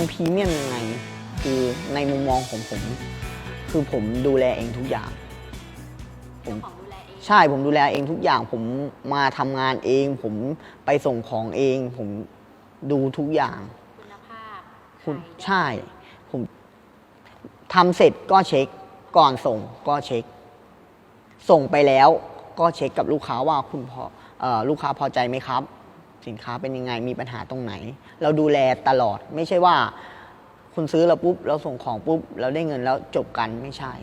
มันพรีเมียมยังไง คือในมุมมองของผม คือผมดูแลเองทุกอย่าง ผมของดูแลเองใช่ผมดูแลเองทุกอย่าง ผมมาทำงานเอง ผมไปส่งของเอง ผมดูทุกอย่างคุณภาพคุณไข่ใช่ ผมทำเสร็จก็เช็ค ก่อนส่งก็เช็ค ส่งไปแล้วก็เช็คกับลูกค้าว่าคุณพอเออลูกค้าพอใจไหมครับ สินค้าเป็นยังไงมีปัญหาตรงไหน เราดูแลตลอดไม่ใช่ว่า คุณซื้อเราปุ๊บ เราส่งของปุ๊บ เราได้เงินแล้วจบกันไม่ใช่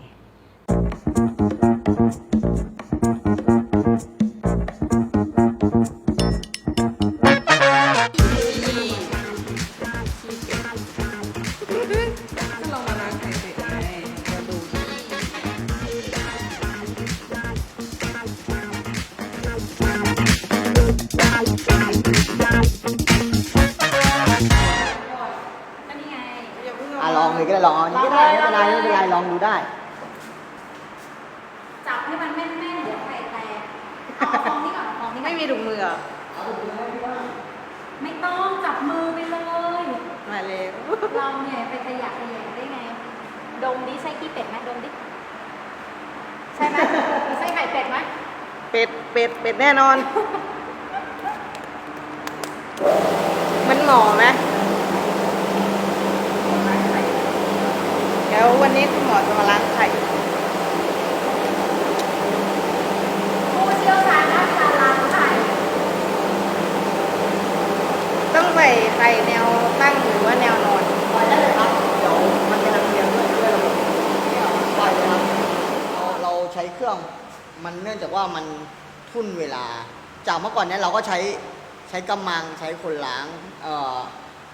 แม่นๆเดี๋ยวไข่แตกเอาฟองนี้ก่อนเอาฟองนี้ก่อนไม่มีถุงมือเหรอไม่ต้องจับมือไปเลย มาเลยเราเนี่ยไปขยะขยะได้ไง ดมดิใช่ขี้เป็ดไหมดมดิใช่ไหมใช่ไข่เป็ดไหมเป็ดเป็ดเป็ดแน่นอน มันหมอไหมเดี๋ยววันนี้คุณหมอจะมาล้างไข่ ผู้เชี่ยวชาญด้านการล้างไข่ ต้องใส่ไข่ แนวตั้งหรือว่าแนวนอนปล่อยได้เลยครับ เดี๋ยวมันจะลำเลียงด้วยด้วยระบบปล่อยเลยครับเราเราใช้เครื่องมันเนื่องจากว่ามันทุ่นเวลา จากเมื่อก่อนเนี้ยเราก็ใช้ใช้กำมังใช้คนล้างเอ่อ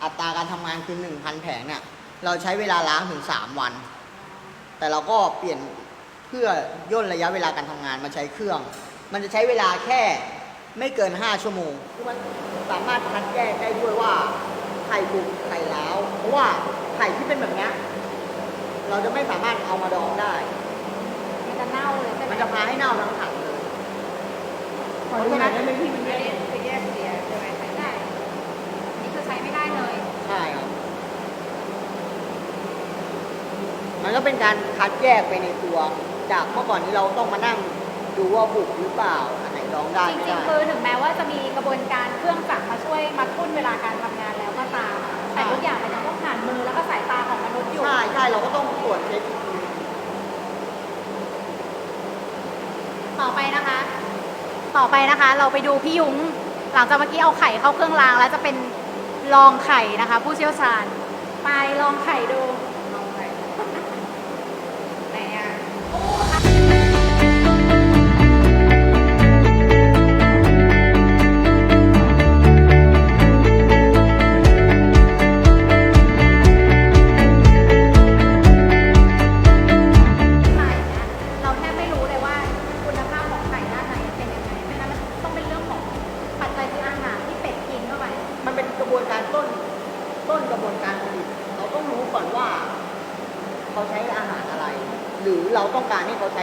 อัตราการทำงานคือ1,000 แผงเนี่ยเราใช้เวลาล้างถึง 3 วัน แต่เราก็เปลี่ยนเพื่อย่นระยะเวลาการทำงานมาใช้เครื่อง มันจะใช้เวลาแค่ไม่เกิน 5 ชั่วโมง คือมัน สามารถคัดแยกได้ด้วยว่าไข่บุกไข่ล้าวเพราะว่าไข่ที่เป็นแบบเนี้ยเราจะไม่สามารถเอามาดองได้ มันจะเน่าเลยใช่ไหมมันจะพาให้เน่าทั้งถังเลยเพราะฉะนั้นไม่พี่มันแยกจะแยกเสียใช่ไหมไม่ได้นี่คือใช้ไม่ได้เลยใช่ครับมันก็เป็นการคัดแยกไปในตัว จากเมื่อก่อนนี้เราต้องมานั่งดูว่าบุกหรือเปล่า อันไหนดองได้จไม่ริงได้ๆคือถึงแม้ว่าจะมีกระบวนการเครื่องจักรมาช่วยมาทุ่นเวลาการทำงานแล้วก็ตาม แต่ทุกอย่างมันยังต้องผ่านมือแล้วก็สายตาของมนุษย์อยู่ใช่ใช่เราก็ต้องตรวจเช็คอีกทีต่อไปนะคะ ต่อไปนะคะ เราไปดูพี่ยุ้งหลังจากเมื่อกี้เอาไข่เข้าเครื่องรางแล้วจะเป็นลองไข่นะคะ ผู้เชี่ยวชาญ ไปลองไข่ดู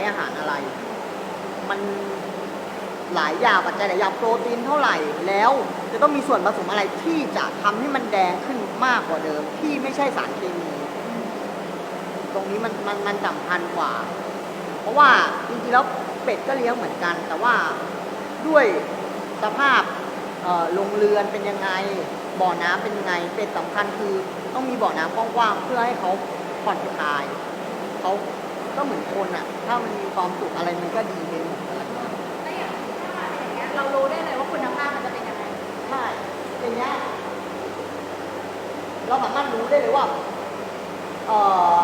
อาหารอะไร มันหลายอย่างปัจจัยหลายอย่างโปรตีนเท่าไหร่แล้ว จะต้องมีส่วนผสมอะไรที่จะทำให้มันแดงขึ้นมากกว่าเดิม ที่ไม่ใช่สารเคมี ตรงนี้มันมันมันสำคัญกว่า เพราะว่าจริงๆแล้วเป็ดก็เลี้ยงเหมือนกัน แต่ว่าด้วยสภาพเอ่อโรงเรือนเป็นยังไง บ่อน้ำเป็นยังไง เป็ดสำคัญคือต้องมีบ่อน้ำกว้างๆเพื่อให้เขาผ่อนคลายเขา ก็เหมือนคนอะถ้ามันมีความสุขอะไรมันก็ดีไปหมดอะไรอย่างเงี้ยแล้วอย่างถ้าอย่างเงี้ยเรารู้ได้เลยว่าคุณภาพมันจะเป็นยังไงใช่อย่างเงี้ยเราสามารถรู้ได้เลยว่าเอ่อ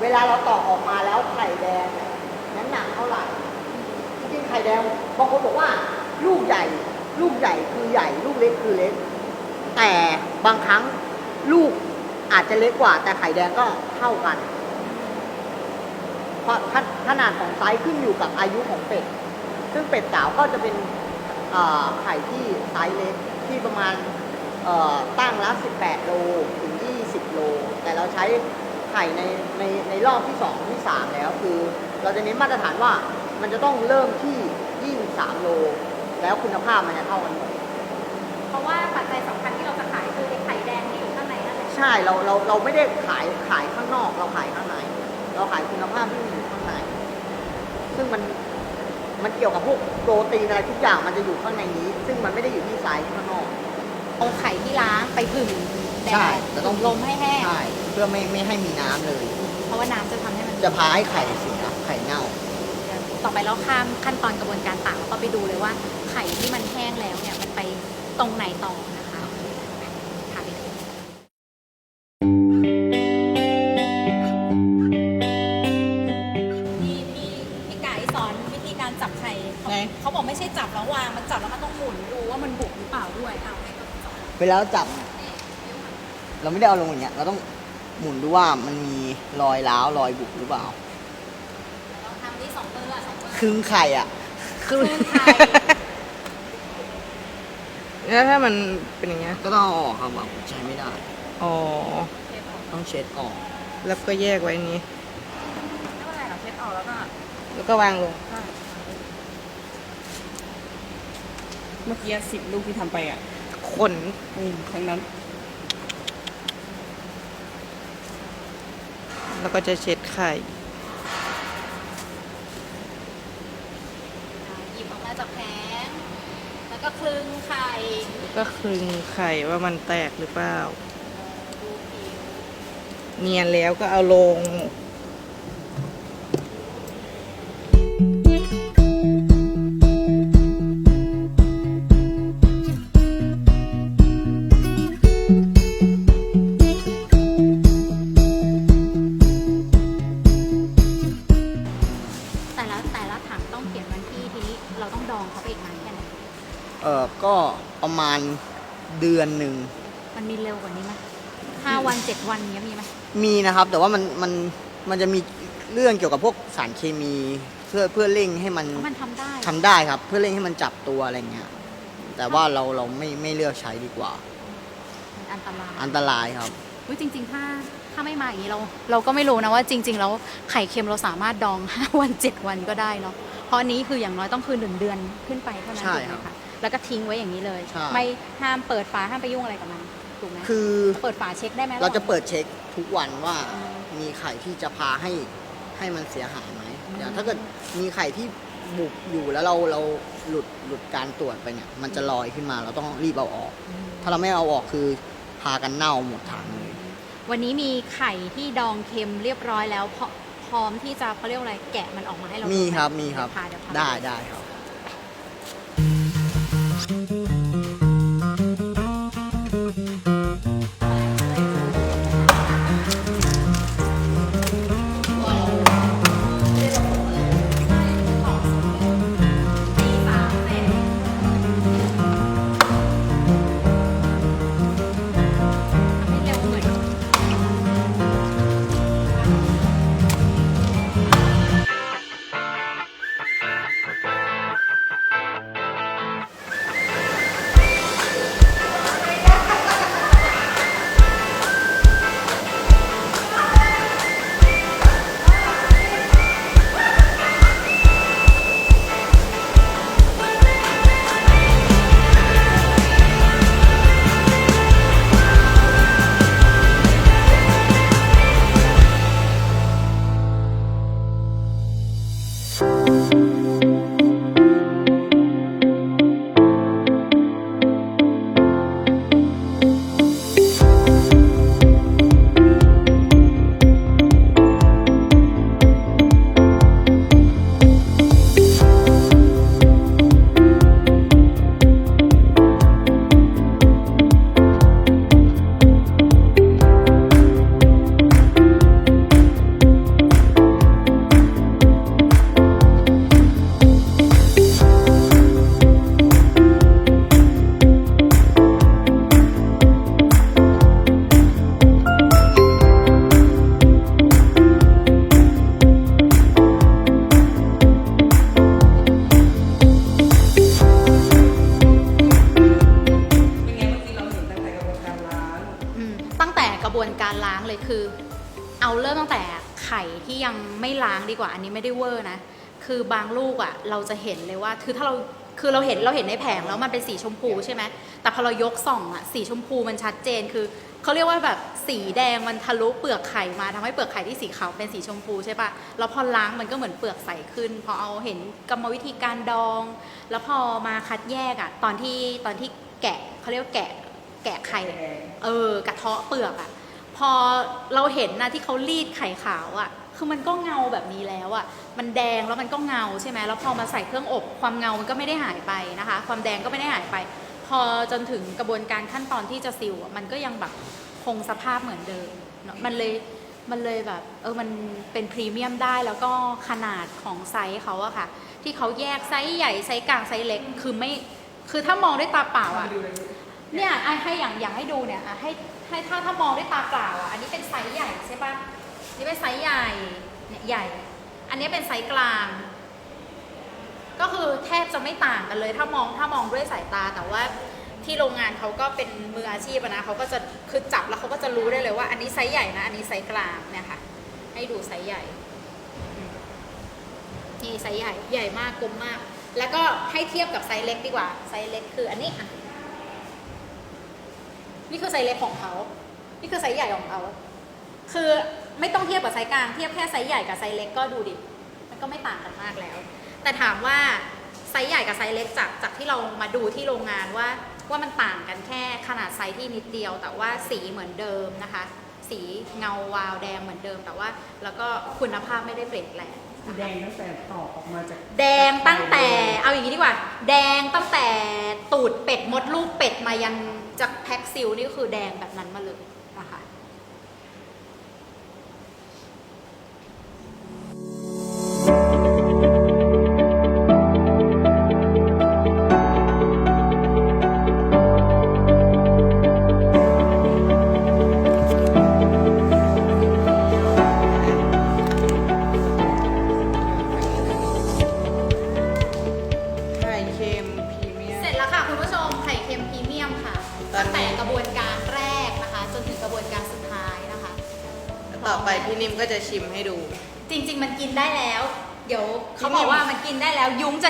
เวลาเราตอกออกมาแล้วไข่แดงเนี่ยน้ำหนักเท่าไหร่จริงๆไข่แดงบางคนบอกว่าลูกใหญ่ ลูกใหญ่คือใหญ่ ลูกเล็กคือเล็ก แต่บางครั้งลูกอาจจะเล็กกว่า แต่ไข่แดงก็เท่ากันเพราะ ขขนาดของไซส์ขึ้นอยู่กับอายุของเป็ด ซึ่งเป็ดสาวก็จะเป็นเอ่อไข่ที่ไซส์เล็กที่ประมาณเอ่อตั้งละ 18 โลถึง 20 โล แต่เราใช้ไข่ในในในรอบที่ 2 ที่ 3 แล้วคือ เราจะเน้นมาตรฐานว่ามันจะต้องเริ่มที่ 23 โล แล้วคุณภาพมันจะเท่ากันหมดเพราะว่าปัจจัยสำคัญที่เราจะขายคือไอ้ไข่แดงที่อยู่ข้างในนั่นแหละใใช่เราเราเราไม่ได้ขายขายข้างนอกเราขายข้างใน เราขายคุณภาพที่อยู่ข้างใน ซึ่งมันมันเกี่ยวกับพวกโปรตีนอะไรทุกอย่างมันจะอยู่ข้างในนี้ ซึ่งมันไม่ได้อยู่ที่ไซส์ข้างนอก เอาไข่ที่ล้างไปผึ่งแดใช่ดแต่ต้องลมให้แห้งใช่เพื่อไม่ไม่ให้มีน้ำเลย เพราะว่าน้ำจะทำให้มันจะพาให้ไข่เสียไข่เน่า ต่อไปเราข้ามขั้นตอนกระบวนการตากแล้วก็ไปดูเลยว่า ไข่ที่มันแห้งแล้วเนี่ยมันไปตรงไหนต่อนะ การจับไข่เขาไหน เขาบอกไม่ใช่จับแล้ววาง มันจับแล้วมันต้องหมุนดูว่ามันบุกหรือเปล่าด้วยเอาให้เขาสอนเวลาเราจับ เราไม่ได้เอาลงอย่างเงี้ย เราต้องหมุนดูว่ามันมีรอยร้าวรอยบุบหรือเปล่า ลองทำที่สองมืออะสองมือ ครึ่งไข่อะครึ่งไข่ แล้วถ้ามันเป็นอย่างเงี้ย ก็ต้องเอาออกครับแบบใช้ไม่ได้ อ๋อต้องเช็ดออก แล้วก็แยกไว้นี้ ไม่เป็นไรหรอกเช็ดออกแล้วก็แล้วก็วางลงเมื่อกี้สิบลูกที่ทำไปอะขนอืมทั้งนั้น แล้วก็จะเช็ดไข่หยิบออกมาจากแผงแล้วก็คลึงไข่ก็คลึงไข่ว่ามันแตกหรือเปล่า ดูผิว เนียนแล้วก็เอาลง มันมีเร็วกว่านี้ไหมห้าวันเจ็ดวันเนี้ยมีไหมมีนะครับ แต่ว่ามันมันมันจะมีเรื่องเกี่ยวกับพวกสารเคมี เพื่อเพื่อเร่งให้มันเพราะมันทำได้ ทำได้ครับ เพื่อเร่งให้มันจับตัวอะไรเงี้ยแต่ว่าเราเราไม่ไม่เลือกใช้ดีกว่า มันอันตรายอันตรายครับ อุ๊ยจริง ๆ ถ้าถ้าไม่มาอย่างนี้เรา เราก็ไม่รู้นะว่าจริง ๆ แล้วไข่เค็มเราสามารถดองห้าวันเจ็ดวันก็ได้เนาะเพราะอันนี้คืออย่างน้อยต้องคือหนึ่งเดือนขึ้นไปเท่านั้นใช่ถูกไหมครับคะแล้วก็ทิ้งไว้อย่างนี้เลย ใช่ ไม่ห้ามเปิดฝาห้ามไปยุ่งอะไรกับมัน ถูกไหมคือ เปิดฝาเช็คได้ไหมเราจะเปิดเช็คทุกวันว่าอืมมีไข่ที่จะพาให้ให้มันเสียหายไหมอย่างถ้าเกิดมีไข่ที่บุกอยู่แล้วเราเราหลุดหลุดการตรวจไปเนี่ย มันจะลอยขึ้นมาเราต้องรีบเอาออก ถ้าเราไม่เอาออกคือพากันเน่าหมดถังเลยวันนี้มีไข่ที่ดองเค็มเรียบร้อยแล้วพร้อพร้อมที่จะเขาเรียกว่าอะไรแกะมันออกมาให้เรามีดูไหครับมีครับเดี๋ยวพาเดี๋ยวพาได้ได้ครับ กระบวนการล้างเลยคือ เอาเริ่มตั้งแต่ไข่ที่ยังไม่ล้างดีกว่า อันนี้ไม่ได้เวอร์นะ คือบางลูกอะเราจะเห็นเลยว่าคือถ้าเราคือเราเห็นเราเห็นในแผงแล้วมันเป็นสีชมพูใช่ไหมแต่พอเรายกส่องอะสีชมพูมันชัดเจนคือเขาเรียกว่าแบบสีแดงมันทะลุเปลือกไข่มาทำให้เปลือกไข่ที่สีขาวเป็นสีชมพูใช่ปะแล้วพอล้างมันก็เหมือนเปลือกใสขึ้น พอเอาเห็นกรรมวิธีการดอง แล้วพอมาคัดแยกอะตอนที่ตอนที่แกะเขาเรียกว่าแกะแกะไข่ เออกระเทาะเปลือกอะ พอเราเห็นนะที่เขารีดไข่ขาวอะคือมันก็เงาแบบนี้แล้วอะมันแดงแล้วมันก็เงาใช่ไหมแล้วพอมาใส่เครื่องอบ ความเงามันก็ไม่ได้หายไปนะคะ ความแดงก็ไม่ได้หายไป พอจนถึงกระบวนการขั้นตอนที่จะซิลอะมันก็ยังแบบคงสภาพเหมือนเดิมเนอะมันเลยมันเลยแบบเออมันเป็นพรีเมียมได้แล้วก็ขนาดของไซส์เขาอะค่ะ ที่เขาแยกไซส์ใหญ่ไซส์กลางไซส์เล็กคือไม่คือถ้ามองด้วยตาเปล่าอะเนี่ยไอให้อย่างอย่างให้ดูเนี่ยอะให้ ให้ถ้าถ้ามองด้วยตาเปล่าอะ อันนี้เป็นไซส์ใหญ่ใช่ปะนี่เป็นไซส์ใหญ่ เนี่ยใหญ่ อันนี้เป็นไซส์กลาง ก็คือแทบจะไม่ต่างกันเลย ถ้ามองถ้ามองด้วยสายตา แต่ว่าที่โรงงานเขาก็เป็นมืออาชีพนะเขาก็จะคือจับแล้วเขาก็จะรู้ได้เลยว่า อันนี้ไซส์ใหญ่นะ อันนี้ไซส์กลางเนี่ยค่ะ ให้ดูไซส์ใหญ่ นี่ไซส์ใหญ่ ใหญ่มากกลมมาก แล้วก็ให้เทียบกับไซส์เล็กดีกว่า ไซส์เล็กคืออันนี้อะ นี่คือไซส์เล็กของเขา นี่คือไซส์ใหญ่ของเขา คือไม่ต้องเทียบกับไซส์กลาง เทียบแค่ไซส์ใหญ่กับไซส์เล็กก็ดูดิ มันก็ไม่ต่างกันมากแล้ว แต่ถามว่าไซส์ใหญ่กับไซส์เล็กจากจากที่เรามาดูที่โรงงานว่าว่ามันต่างกันแค่ขนาดไซส์ที่นิดเดียว แต่ว่าสีเหมือนเดิมนะคะ สีเงาวาวแดงเหมือนเดิม แต่ว่าแล้วก็คุณภาพไม่ได้เปลี่ยนแปลงแดงตั้งแต่ต่อออกมาจากแดงตั้งแต่เอาอย่างนี้ดีกว่า แดงตั้งแต่ตูดเป็ดมดลูกเป็ดมายัน จากแพ็กซิลนี่ก็คือแดงแบบนั้นมาเลย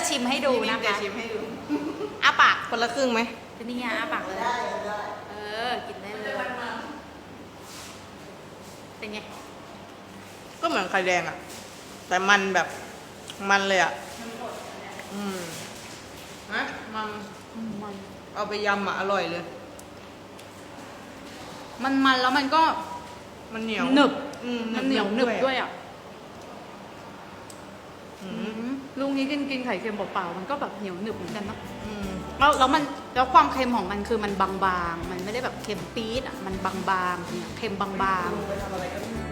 จะชิมให้ดูพี่นิ่นะมจะคะชิมให้ดูอ้าปากคนละครึ่งไหมนี่ไงอ้าปากเลยเออ กินได้เลย เป็นไง ก็เหมือนไข่แดงอะแต่มันแบบมันเลยอะอืมนะมันมัน เอาไปยำอะอร่อยเลย มันมันแล้วมันก็มันเหนียวหนึบ อืมมันเหนียวหนึบด้วยอะ อือืมม ลุงนี้กินกินไข่เค็มเปล่าๆมันก็แบบเหนียวหนึบเหมือนกันเนาะอืมแล้วแล้วมันแล้วความเค็มของมันคือมันบางๆ มันไม่ได้แบบเค็มปี๊ดอะมันบางๆเค็มบางๆ ไปทำอะไรก็ได้